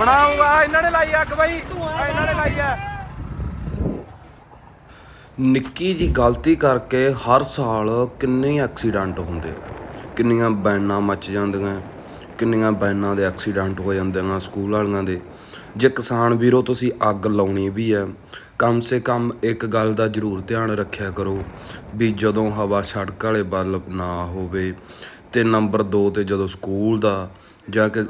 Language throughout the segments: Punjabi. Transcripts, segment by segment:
ਬਣਾਉਂਗਾ ਇਹਨਾਂ ਨੇ ਲਾਈ ਅੱਗ ਬਾਈ। ਇਹਨਾਂ ਨੇ ਲਾਈ ਆ। ਨਿੱਕੀ ਜੀ ਗਲਤੀ ਕਰਕੇ ਹਰ ਸਾਲ ਕਿੰਨੇ ਐਕਸੀਡੈਂਟ ਹੁੰਦੇ ਆ। ਕਿੰਨੀਆਂ ਬੈਨਾਂ ਮੱਚ ਜਾਂਦੀਆਂ ਕਿੰਨੀਆਂ ਬੈਨਾਂ ਦੇ ਐਕਸੀਡੈਂਟ ਹੋ ਜਾਂਦੇ ਆ ਸਕੂਲ ਵਾਲੀਆਂ ਦੇ। ਜੇ ਕਿਸਾਨ ਵੀਰੋ ਤੁਸੀਂ ਅੱਗ ਲਾਉਣੀ ਵੀ ਹੈ ਕਮ ਸੇ ਕਮ ਇੱਕ ਗੱਲ ਦਾ ਜ਼ਰੂਰ ਧਿਆਨ ਰੱਖਿਆ ਕਰੋ ਵੀ ਜਦੋਂ ਹਵਾ ਸੜਕ ਵਾਲੇ ਵੱਲ ਨਾ ਹੋਵੇ ਤੇ ਨੰਬਰ 2 ਤੇ ਜਦੋਂ ਸਕੂਲ ਦਾ ਜਾਂ ਕਿ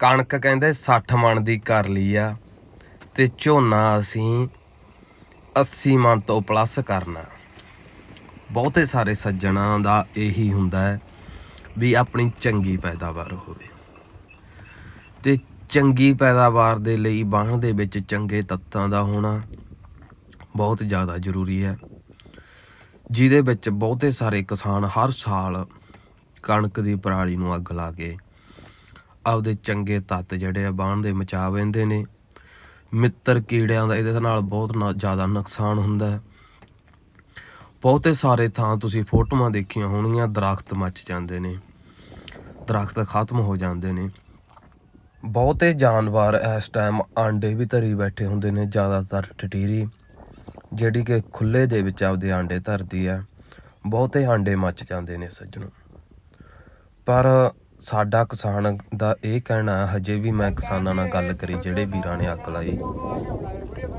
ਕਣਕ ਕਹਿੰਦੇ 60 ਮਣ ਦੀ ਕਰ ਲਈ ਆ ਤੇ ਝੋਨਾ ਅਸੀਂ 80 ਮਣ ਤੋਂ ਪਲੱਸ ਕਰਨਾ। ਬਹੁਤੇ ਸਾਰੇ ਸੱਜਣਾ ਦਾ ਇਹੀ ਹੁੰਦਾ ਹੈ ਵੀ ਆਪਣੀ ਚੰਗੀ ਪੈਦਾਵਾਰ ਹੋਵੇ। ਤੇ ਚੰਗੀ ਪੈਦਾਵਾਰ ਦੇ ਲਈ ਬਾਣ ਦੇ ਵਿੱਚ ਚੰਗੇ ਤੱਤਾਂ ਦਾ ਹੋਣਾ ਬਹੁਤ ਜ਼ਿਆਦਾ ਜ਼ਰੂਰੀ ਹੈ। ਜਿਹਦੇ ਵਿੱਚ ਬਹੁਤੇ ਸਾਰੇ ਕਿਸਾਨ ਹਰ ਸਾਲ ਕਣਕ ਦੀ ਪਰਾਲੀ ਨੂੰ ਅੱਗ ਲਾ ਕੇ ਆਪਦੇ ਚੰਗੇ ਤੱਤ ਜਿਹੜੇ ਆ ਬਾਣ ਦੇ ਮਚਾ ਲੈਂਦੇ ਨੇ। ਮਿੱਤਰ ਕੀੜਿਆਂ ਦਾ ਇਹਦੇ ਨਾਲ ਬਹੁਤ ਨਾ- ਜ਼ਿਆਦਾ ਨੁਕਸਾਨ ਹੁੰਦਾ ਹੈ। ਬਹੁਤੇ ਸਾਰੇ ਥਾਂ ਤੁਸੀਂ ਫੋਟੋਆਂ ਦੇਖੀਆਂ ਹੋਣਗੀਆਂ, ਦਰਖਤ ਮੱਚ ਜਾਂਦੇ ਨੇ, ਦਰਖਤ ਖਤਮ ਹੋ ਜਾਂਦੇ ਨੇ। ਬਹੁਤੇ ਜਾਨਵਰ ਇਸ ਟਾਈਮ ਆਂਡੇ ਵੀ ਧਰੀ ਬੈਠੇ ਹੁੰਦੇ ਨੇ, ਜ਼ਿਆਦਾਤਰ ਟਟੀਰੀ, ਜਿਹੜੀ ਕਿ ਖੁੱਲੇ ਦੇ ਵਿੱਚ ਆਪਦੇ ਆਂਡੇ ਧਰਦੀ ਹੈ। ਬਹੁਤੇ ਆਂਡੇ ਮੱਚ ਜਾਂਦੇ ਨੇ ਸੱਜਣੋ। ਪਰ ਸਾਡਾ ਕਿਸਾਨ ਦਾ ਇਹ ਕਹਿਣਾ ਹੈ, ਹਜੇ ਵੀ ਮੈਂ ਕਿਸਾਨਾਂ ਨਾਲ ਗੱਲ ਕਰੀ ਜਿਹੜੇ ਵੀਰਾਂ ਨੇ ਅੱਗ ਲਾਈ।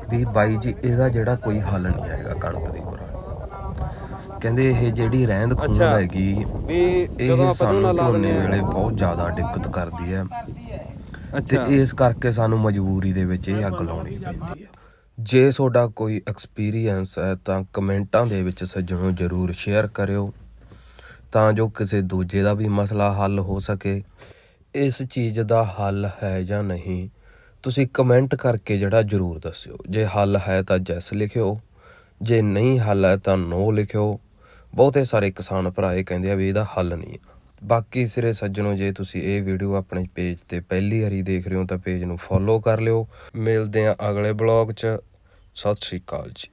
ਵੀ ਬਾਈ ਜੀ ਇਹਦਾ ਜਿਹੜਾ ਕੋਈ ਹੱਲ ਨਹੀਂ ਹੈਗਾ ਕਣਕ ਦੀ ਪਰਾਲੀ ਕਹਿੰਦੇ ਇਹ ਜਿਹੜੀ ਰਹਿੰਦ ਅੱਛਾ। ਹੈਗੀ ਵੀ ਜਦੋਂ ਇਹ ਆਪਾਂ ਸਾਨੂੰ ਝੋਨੇ ਵੇਲੇ ਬਹੁਤ ਜ਼ਿਆਦਾ ਦਿੱਕਤ ਕਰਦੀ ਹੈ। ਤੇ ਇਸ ਕਰਕੇ ਸਾਨੂੰ ਮਜਬੂਰੀ ਦੇ ਵਿੱਚ ਇਹ ਅੱਗ ਲਾਉਣੀ ਪੈਂਦੀ ਹੈ। ਜੇ ਤੁਹਾਡਾ ਕੋਈ ਐਕਸਪੀਰੀਅੰਸ ਹੈ ਤਾਂ ਕਮੈਂਟਾਂ ਦੇ ਵਿੱਚ ਸੱਜਣੋ ਜਰੂਰ ਸ਼ੇਅਰ ਕਰਿਓ। ਤਾਂ ਜੋ ਕਿਸੇ ਦੂਜੇ ਦਾ ਵੀ ਮਸਲਾ ਹੱਲ ਹੋ ਸਕੇ। ਇਸ ਚੀਜ਼ ਦਾ ਹੱਲ ਹੈ ਜਾਂ ਨਹੀਂ, ਤੁਸੀਂ ਕਮੈਂਟ ਕਰਕੇ ਜਿਹੜਾ ਜਰੂਰ ਦੱਸਿਓ। ਜੇ ਹੱਲ ਹੈ ਤਾਂ ਜੈਸ ਲਿਖਿਓ, ਜੇ ਨਹੀਂ ਹੱਲ ਹੈ ਤਾਂ ਨੋ ਲਿਖਿਓ। ਬਹੁਤੇ ਸਾਰੇ ਕਿਸਾਨ ਭਰਾ ਇਹ ਕਹਿੰਦੇ ਆ ਵੀ ਇਹਦਾ ਹੱਲ ਨਹੀਂ ਹੈ ਬਾਕੀ ਸਿਰੇ ਸੱਜਣੋ, ਜੇ ਤੁਸੀਂ ਇਹ ਵੀਡੀਓ ਆਪਣੇ ਪੇਜ ਤੇ ਪਹਿਲੀ ਵਾਰੀ ਦੇਖ ਰਹੇ ਹੋ ਤਾਂ ਪੇਜ ਨੂੰ ਫੋਲੋ ਕਰ ਲਿਓ। ਮਿਲਦੇ ਆ ਅਗਲੇ ਬਲੌਗ 'ਚ। ਸਤਿ ਸ਼੍ਰੀ ਅਕਾਲ ਜੀ।